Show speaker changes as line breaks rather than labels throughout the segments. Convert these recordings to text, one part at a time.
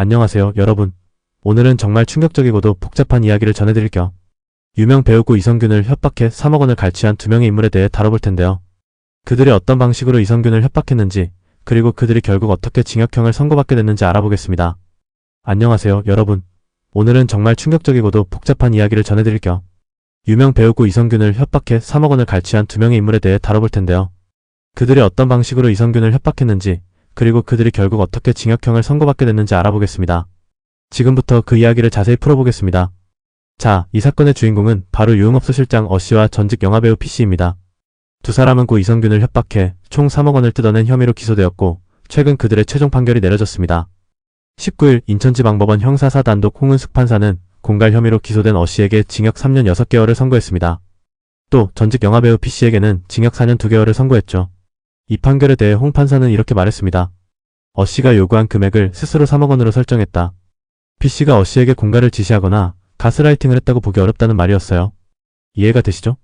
안녕하세요, 여러분. 오늘은 정말 충격적이고도 복잡한 이야기를 전해드릴 겸 유명 배우고 이성균을 협박해 3억 원을 갈취한 두 명의 인물에 대해 다뤄볼 텐데요. 그들이 어떤 방식으로 이성균을 협박했는지, 그리고 그들이 결국 어떻게 징역형을 선고받게 됐는지 알아보겠습니다. 안녕하세요, 여러분. 오늘은 정말 충격적이고도 복잡한 이야기를 전해드릴 겸 유명 배우고 이성균을 협박해 3억 원을 갈취한 두 명의 인물에 대해 다뤄볼 텐데요. 그들이 어떤 방식으로 이성균을 협박했는지, 그리고 그들이 결국 어떻게 징역형을 선고받게 됐는지 알아보겠습니다. 지금부터 그 이야기를 자세히 풀어보겠습니다. 자, 이 사건의 주인공은 바로 유흥업소 실장 어씨와 전직 영화배우 P씨입니다. 두 사람은 고 이성균을 협박해 총 3억 원을 뜯어낸 혐의로 기소되었고, 최근 그들의 최종 판결이 내려졌습니다. 19일 인천지방법원 형사사 단독 홍은숙 판사는 공갈 혐의로 기소된 어씨에게 징역 3년 6개월을 선고했습니다. 또 전직 영화배우 P씨에게는 징역 4년 2개월을 선고했죠. 이 판결에 대해 홍 판사는 이렇게 말했습니다. 어씨가 요구한 금액을 스스로 3억 원으로 설정했다. P씨가 어씨에게 공갈을 지시하거나 가스라이팅을 했다고 보기 어렵다는 말이었어요. 이해가 되시죠?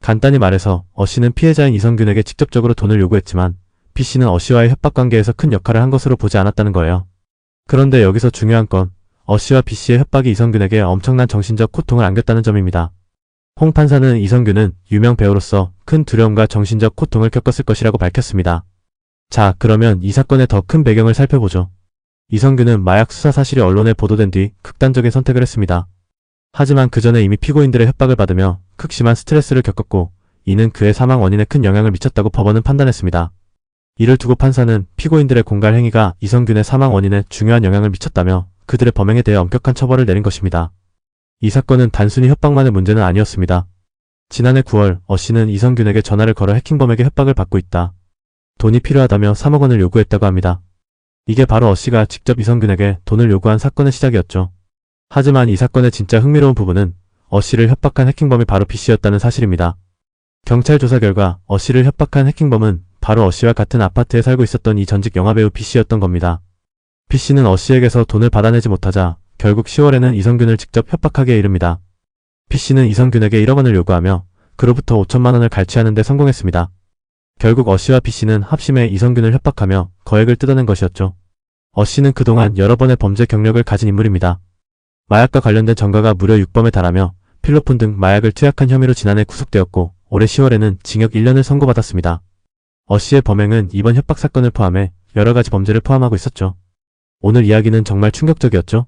간단히 말해서 어씨는 피해자인 이성균에게 직접적으로 돈을 요구했지만 P씨는 어씨와의 협박 관계에서 큰 역할을 한 것으로 보지 않았다는 거예요. 그런데 여기서 중요한 건 어씨와 B씨의 협박이 이성균에게 엄청난 정신적 고통을 안겼다는 점입니다. 홍 판사는 이성균은 유명 배우로서 큰 두려움과 정신적 고통을 겪었을 것이라고 밝혔습니다. 자, 그러면 이 사건의 더 큰 배경을 살펴보죠. 이성균은 마약 수사 사실이 언론에 보도된 뒤 극단적인 선택을 했습니다. 하지만 그 전에 이미 피고인들의 협박을 받으며 극심한 스트레스를 겪었고 이는 그의 사망 원인에 큰 영향을 미쳤다고 법원은 판단했습니다. 이를 두고 판사는 피고인들의 공갈 행위가 이성균의 사망 원인에 중요한 영향을 미쳤다며 그들의 범행에 대해 엄격한 처벌을 내린 것입니다. 이 사건은 단순히 협박만의 문제는 아니었습니다. 지난해 9월 어 씨는 이성균에게 전화를 걸어 해킹범에게 협박을 받고 있다. 돈이 필요하다며 3억 원을 요구했다고 합니다. 이게 바로 어 씨가 직접 이성균에게 돈을 요구한 사건의 시작이었죠. 하지만 이 사건의 진짜 흥미로운 부분은 어 씨를 협박한 해킹범이 바로 B 씨였다는 사실입니다. 경찰 조사 결과 어 씨를 협박한 해킹범은 바로 어 씨와 같은 아파트에 살고 있었던 이 전직 영화배우 B 씨였던 겁니다. B 씨는 어 씨에게서 돈을 받아내지 못하자 결국 10월에는 이성균을 직접 협박하기에 이릅니다. B 씨는 이성균에게 1억 원을 요구하며 그로부터 5천만 원을 갈취하는 데 성공했습니다. 결국 어 씨와 B 씨는 합심해 이성균을 협박하며 거액을 뜯어낸 것이었죠. 어 씨는 그동안 여러 번의 범죄 경력을 가진 인물입니다. 마약과 관련된 전과가 무려 6범에 달하며 필로폰 등 마약을 투약한 혐의로 지난해 구속되었고 올해 10월에는 징역 1년을 선고받았습니다. 어 씨의 범행은 이번 협박 사건을 포함해 여러 가지 범죄를 포함하고 있었죠. 오늘 이야기는 정말 충격적이었죠.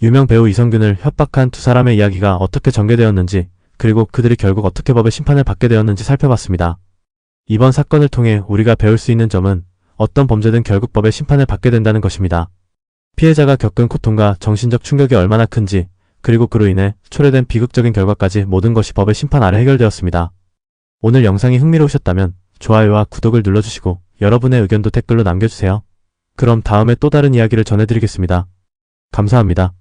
유명 배우 이성균을 협박한 두 사람의 이야기가 어떻게 전개되었는지 그리고 그들이 결국 어떻게 법의 심판을 받게 되었는지 살펴봤습니다. 이번 사건을 통해 우리가 배울 수 있는 점은 어떤 범죄든 결국 법의 심판을 받게 된다는 것입니다. 피해자가 겪은 고통과 정신적 충격이 얼마나 큰지 그리고 그로 인해 초래된 비극적인 결과까지 모든 것이 법의 심판 아래 해결되었습니다. 오늘 영상이 흥미로우셨다면 좋아요와 구독을 눌러주시고 여러분의 의견도 댓글로 남겨주세요. 그럼 다음에 또 다른 이야기를 전해드리겠습니다. 감사합니다.